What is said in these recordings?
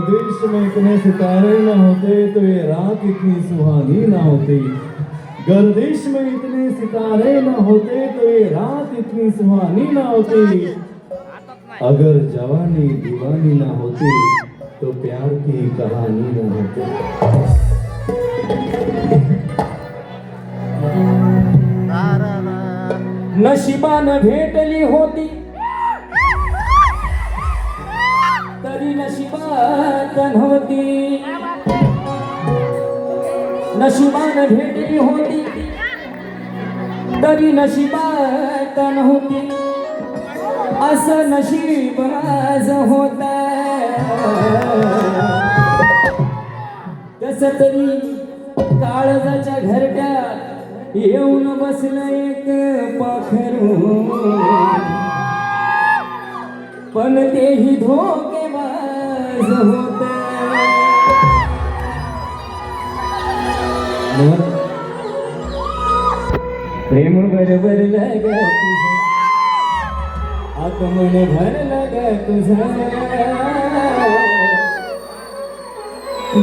गर्दिश में इतने सितारे न होते तो ये रात इतनी सुहानी ना होती। गर्दिश में इतने सितारे न होते तो ये रात इतनी सुहानी ना होती अगर जवानी दीवानी ना होती तो प्यार की कहानी ना होती। नशीबा न भेटली होती। नशिबात होती. नशिबानं भेटली होती. तरी नशिबात नव्हती असं नशीब आज होत कस तरी काळजाच्या घरट्यात येऊन बसलं एक पाखरू. पण तेही धोकेबाज होत प्रेम बरोबर लग तुझं आत्मन भरलं ग तुझं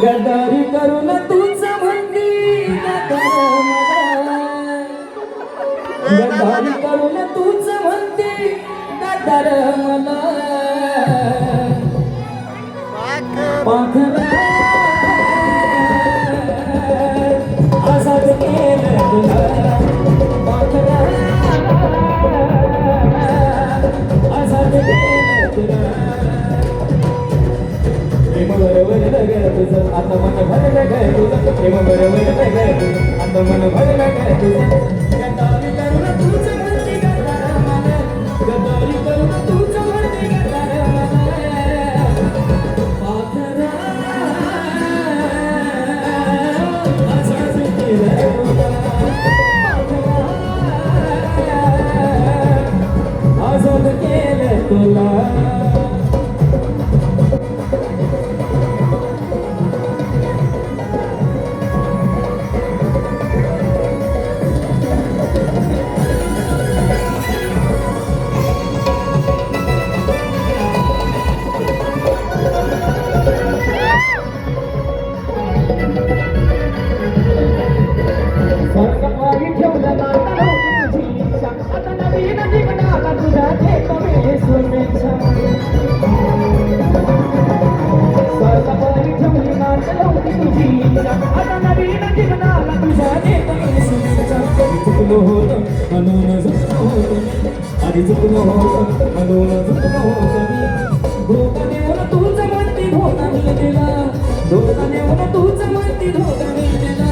गद्दारी करून तूच म्हणती गद्दार मला. गद्दारी करून तूच म्हणती गद्दार मला पाखरा होतं म्हणून झुकलो होतं. आधी चुकलो होतं म्हणून झुकलो होतं मी. धोका देऊन तूच म्हणती धोका मी दिला धोका देऊन तूच म्हणती धोका मी दिला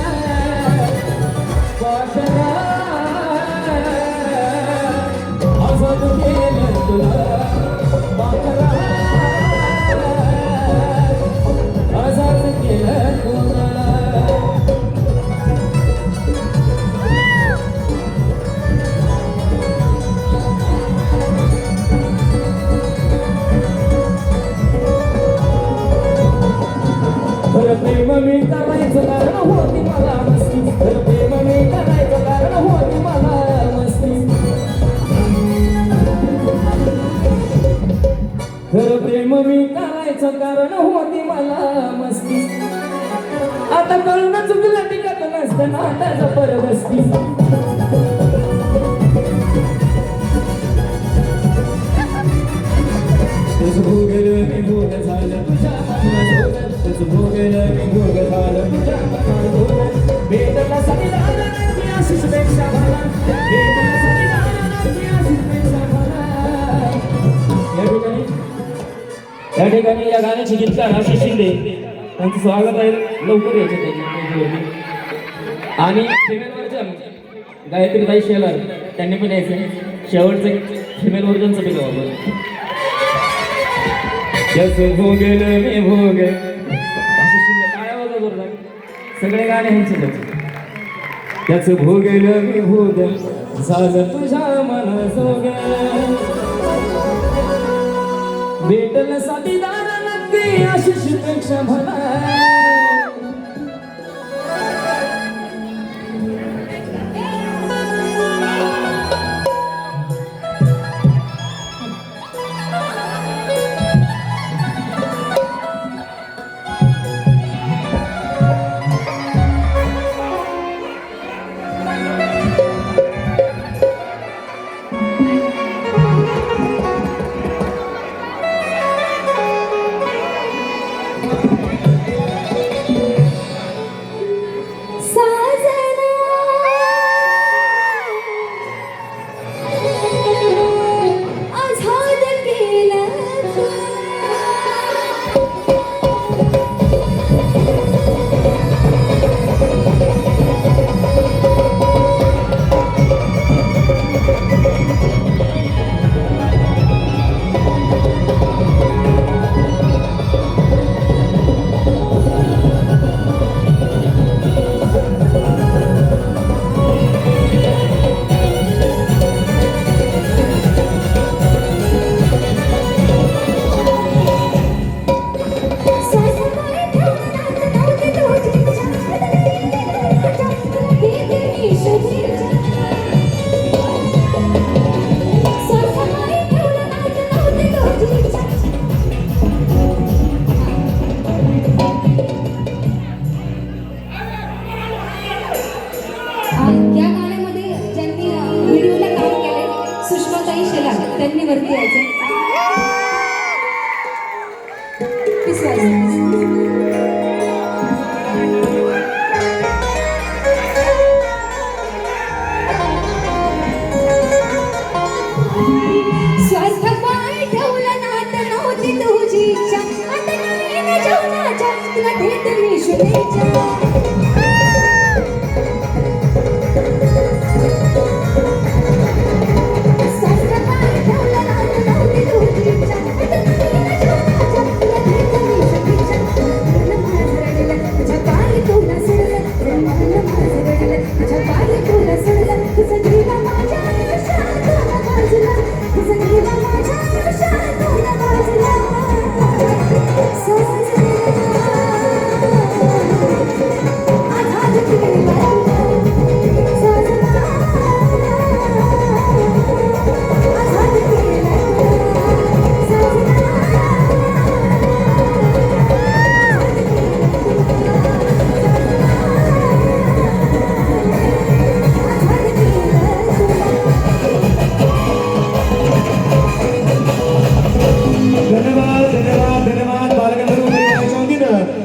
मी करायचं कारण होती मला मस्ती. आता कळून चुकलं टिकत नसतं नाटाचं परदस्ती ठिकाणी या गाण्याचे गीतकार आशिष शिंदे त्यांचं स्वागत आहे. लवकर यायचे त्यांच्या आणि फिमेल वर्जन गायत्री ताई शेलार त्यांनी पण यायचं. शेवटचं फिमेल वर्जनचं बी गाव आपण. जस भोगेल मी भोग. अशी शिंदे काय आवाज जोरदार सगळे गाणे ह्यांचे त्याचे त्याच भोगेल मी भोग. झालं तुझ्या मनसोग भेटल साथीदार नक्की आशिषपेक्षा भला वरती यायचं. Please rise. स्वार्थ